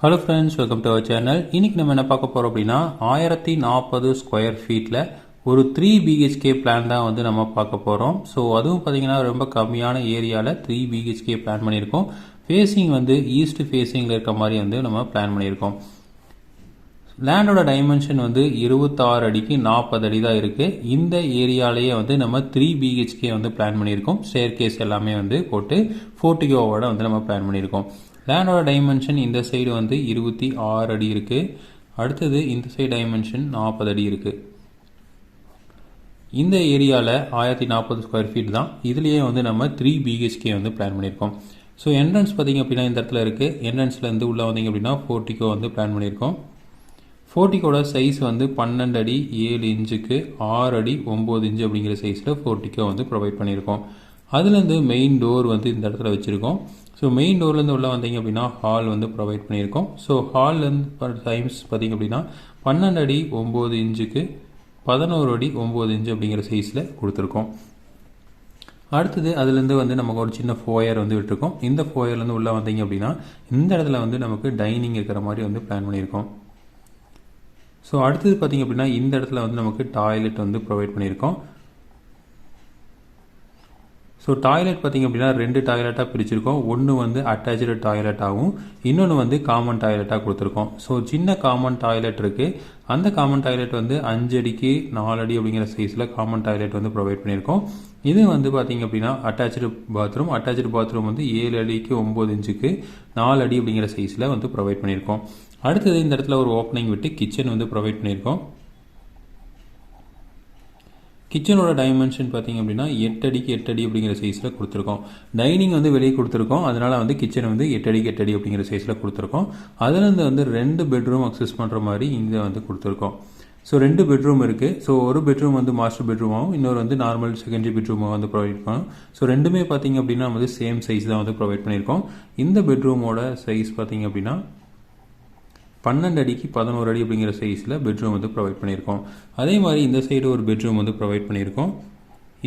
Hello friends welcome to our channel இன்னைக்கு நம்ம என்ன பார்க்க போகிறோம் அப்படின்னா ஆயிரத்தி நாற்பது ஸ்கொயர் ஃபீட்டில் ஒரு த்ரீ பிஹெச்கே பிளான் தான் வந்து நம்ம பார்க்க போகிறோம் ஸோ அதுவும் பார்த்தீங்கன்னா ரொம்ப கம்மியான ஏரியாவில் த்ரீ பிஹெச்கே பிளான் பண்ணியிருக்கோம். ஃபேஸிங் வந்து ஈஸ்ட் ஃபேஸிங்கில் இருக்க மாதிரி வந்து நம்ம பிளான் பண்ணியிருக்கோம். லேண்டோட டைமென்ஷன் வந்து இருபத்தாறு அடிக்கு நாற்பது அடி தான் இருக்குது இந்த ஏரியாலேயே வந்து நம்ம த்ரீ பிஹெச்கே வந்து பிளான் பண்ணியிருக்கோம். ஸ்டேர் கேஸ் எல்லாமே வந்து போட்டு ஃபோர்ட்டிகோவோட வந்து நம்ம பிளான் பண்ணியிருக்கோம். லேண்டோட டைமென்ஷன் இந்த சைடு வந்து இருபத்தி ஆறு அடி இருக்குது அடுத்தது இந்த சைடு டைமென்ஷன் நாற்பது அடி இருக்குது இந்த ஏரியாவில் ஆயிரத்தி நாற்பது ஸ்கொயர் ஃபீட் தான். இதுலேயே வந்து நம்ம த்ரீ பிஹெச்கே வந்து பிளான் பண்ணியிருக்கோம். ஸோ என்ட்ரன்ஸ் பார்த்தீங்க அப்படின்னா இந்த இடத்துல இருக்குது என்ட்ரன்ஸ்லேருந்து உள்ளே வந்தீங்க அப்படின்னா ஃபோர்ட்டிக்கோ வந்து பிளான் பண்ணியிருக்கோம். ஃபோர்ட்டிக்கோட சைஸ் வந்து பன்னெண்டு அடி ஏழு இன்ச்சுக்கு ஆறு அடி ஒம்பது இன்ச்சு அப்படிங்கிற சைஸில் ஃபோர்ட்டிக்கோ வந்து ப்ரொவைட் பண்ணியிருக்கோம். அதுலேருந்து மெயின் டோர் வந்து இந்த இடத்துல வச்சுருக்கோம். ஸோ மெயின் டோர்லேருந்து உள்ளே வந்தீங்க அப்படின்னா ஹால் வந்து ப்ரொவைட் பண்ணியிருக்கோம். ஸோ ஹால்லேருந்து டைம்ஸ் பார்த்தீங்க அப்படின்னா பன்னெண்டு அடி ஒம்பது இன்ச்சுக்கு பதினோரு அடி ஒம்பது இன்ச்சு அப்படிங்கிற சைஸில் கொடுத்துருக்கோம். அடுத்தது அதுலேருந்து வந்து நமக்கு ஒரு சின்ன ஃபோயர் வந்து விட்டுருக்கோம். இந்த ஃபோயர்லேருந்து உள்ளே வந்தீங்க அப்படின்னா இந்த இடத்துல வந்து நமக்கு டைனிங் இருக்கிற மாதிரி வந்து பிளான் பண்ணியிருக்கோம். ஸோ அடுத்தது பார்த்திங்க அப்படின்னா இந்த இடத்துல வந்து நமக்கு டாய்லெட் வந்து ப்ரொவைட் பண்ணியிருக்கோம். ஸோ டாய்லெட் பார்த்திங்க அப்படின்னா ரெண்டு டாய்லெட்டாக பிரிச்சிருக்கோம். ஒன்று வந்து அட்டாச்சு டாய்லெட்டாகவும் இன்னொன்று வந்து காமன் டாய்லெட்டாக கொடுத்துருக்கோம். ஸோ சின்ன காமன் டாய்லெட் இருக்குது அந்த காமன் டாய்லெட் வந்து அஞ்சு அடிக்கு நாலு அடி அப்படிங்கிற சைஸில் காமன் டாய்லெட் வந்து ப்ரொவைட் பண்ணியிருக்கோம். இது வந்து பார்த்திங்க அப்படின்னா அட்டாச்சு பாத்ரூம் அட்டாச்சு பாத்ரூம் வந்து ஏழு அடிக்கு ஒம்பது இன்ச்சுக்கு நாலு அடி அப்படிங்கிற சைஸில் வந்து ப்ரொவைட் பண்ணியிருக்கோம். அடுத்தது இந்த இடத்துல ஒரு ஓப்பனிங் விட்டு கிச்சன் வந்து ப்ரொவைட் பண்ணியிருக்கோம். கிச்சனோட டைமென்ஷன் பார்த்தீங்க அப்படின்னா எட்டு அடிக்கு எட்டு அடி அப்படிங்கிற சைஸில் கொடுத்துருக்கோம். டைனிங் வந்து வெளியே கொடுத்துருக்கோம். அதனால் வந்து கிச்சன் வந்து எட்டு அடிக்கு எட்டு அடி அப்படிங்கிற சைஸில் கொடுத்துருக்கோம். அதுலேருந்து வந்து ரெண்டு பெட்ரூம் அக்சஸ் பண்ணுற மாதிரி இங்கே வந்து கொடுத்துருக்கோம். ஸோ ரெண்டு பெட்ரூம் இருக்குது ஸோ ஒரு பெட்ரூம் வந்து மாஸ்டர் பெட்ரூமாகவும் இன்னொரு வந்து நார்மல் செகண்டரி பெட்ரூமாக வந்து ப்ரொவைட் பண்ணோம். ஸோ ரெண்டுமே பார்த்தீங்க அப்படின்னா வந்து சேம் சைஸ் தான் வந்து ப்ரொவைட் பண்ணியிருக்கோம். இந்த பெட்ரூமோட சைஸ் பார்த்தீங்க அப்படின்னா பன்னெண்டு அடிக்கு பதினோரு அடி அப்படிங்கிற சைஸில் பெட்ரூம் வந்து ப்ரொவைட் பண்ணியிருக்கோம். அதே மாதிரி இந்த சைடு ஒரு பெட்ரூம் வந்து ப்ரொவைட் பண்ணியிருக்கோம்.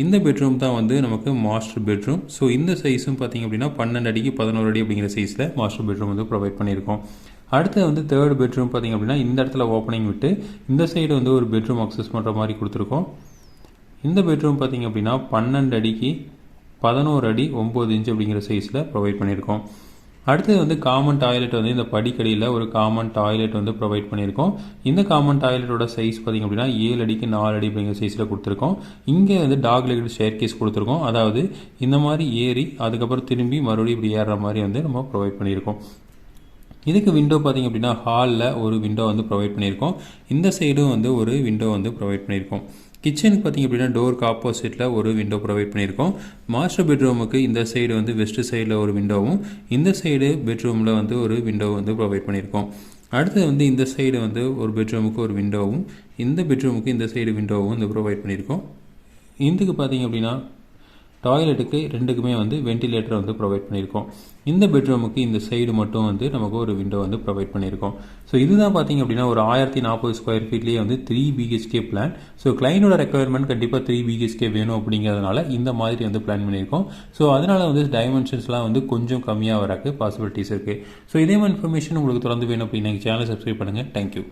இந்த பெட்ரூம் தான் வந்து நமக்கு மாஸ்டர் பெட்ரூம் ஸோ இந்த சைஸும் பார்த்திங்க அப்படின்னா பன்னெண்டு அடிக்கு பதினோரு அடி அப்படிங்கிற சைஸில் மாஸ்டர் பெட்ரூம் வந்து ப்ரொவைட் பண்ணியிருக்கோம். அடுத்து வந்து தேர்ட் பெட்ரூம் பார்த்திங்க அப்படின்னா இந்த இடத்துல ஓப்பனிங் விட்டு இந்த சைடு வந்து ஒரு பெட்ரூம் அக்சஸ் பண்ணுற மாதிரி கொடுத்துருக்கோம். இந்த பெட்ரூம் பார்த்திங்க அப்படின்னா பன்னெண்டு அடிக்கு பதினோரு அடி ஒம்பது இன்ச் அப்படிங்கிற சைஸில் ப்ரொவைட் பண்ணியிருக்கோம். அடுத்தது வந்து காமன் டாய்லெட் வந்து இந்த படிக்கடியில் ஒரு காமன் டாய்லெட் வந்து ப்ரொவைட் பண்ணியிருக்கோம். இந்த காமன் டாய்லெட்டோட சைஸ் பார்த்திங்க அப்படின்னா ஏழு அடிக்கு நாலு அடி அப்படிங்கிற சைஸில் கொடுத்துருக்கோம். இங்கே வந்து டாக் லெக்ட் ஷேர் கேஸ் கொடுத்துருக்கோம். அதாவது இந்த மாதிரி ஏறி அதுக்கப்புறம் திரும்பி மறுபடியும் இப்படி ஏறுற மாதிரி வந்து நம்ம ப்ரொவைட் பண்ணியிருக்கோம். இதுக்கு விண்டோ பார்த்திங்க அப்படின்னா ஹாலில் ஒரு விண்டோ வந்து ப்ரொவைட் பண்ணியிருக்கோம். இந்த சைடும் வந்து ஒரு விண்டோ வந்து ப்ரொவைட் பண்ணியிருக்கோம். கிச்சனுக்கு பார்த்திங்க அப்படின்னா டோருக்கு ஆப்போசிட்டில் ஒரு விண்டோ ப்ரொவைட் பண்ணியிருக்கோம். மாஸ்டர் பெட்ரூமுக்கு இந்த சைடு வந்து வெஸ்ட் சைடில் ஒரு விண்டோவும் இந்த சைடு பெட்ரூமில் வந்து ஒரு விண்டோ வந்து ப்ரொவைட் பண்ணியிருக்கோம். அடுத்தது வந்து இந்த சைடு வந்து ஒரு பெட்ரூமுக்கு ஒரு விண்டோவும் இந்த பெட்ரூமுக்கு இந்த சைடு விண்டோவும் வந்து ப்ரொவைட் பண்ணியிருக்கோம். இதுக்கு பார்த்திங்க அப்படின்னா டாய்லெட்டுக்கு ரெண்டுக்குமே வந்து வென்டிலேட்டர் வந்து ப்ரொவைட் பண்ணியிருக்கோம். இந்த பெட்ரூமுக்கு இந்த சைடு மட்டும் வந்து நமக்கு ஒரு விண்டோ வந்து ப்ரொவைட் பண்ணியிருக்கோம். ஸோ இதுதான் பார்த்தீங்க அப்படின்னா ஒரு ஆயிரத்தி நாற்பது ஸ்கொயர் ஃபீட்லேயே வந்து த்ரீ பிஹெச்கே பிளான் ஸோ கிளைண்டோட ரெக்குயர்மெண்ட் கண்டிப்பாக த்ரீ பிஹெச்கே வேணும் அப்படிங்கிறதுனால இந்த மாதிரி வந்து பிளான் பண்ணியிருக்கோம். ஸோ அதனால் வந்து டைமென்ஷன்ஸ்லாம் வந்து கொஞ்சம் கம்மியாக வரக்கு பாசிபிலிட்டிஸ் இருக்குது ஸோ இதே மாதிரி இன்ஃபர்மேஷன் உங்களுக்கு தொடர்ந்து வேணும் அப்படின்னா சேனல் சப்ஸ்கிரைப் பண்ணுங்கள் தேங்க்யூ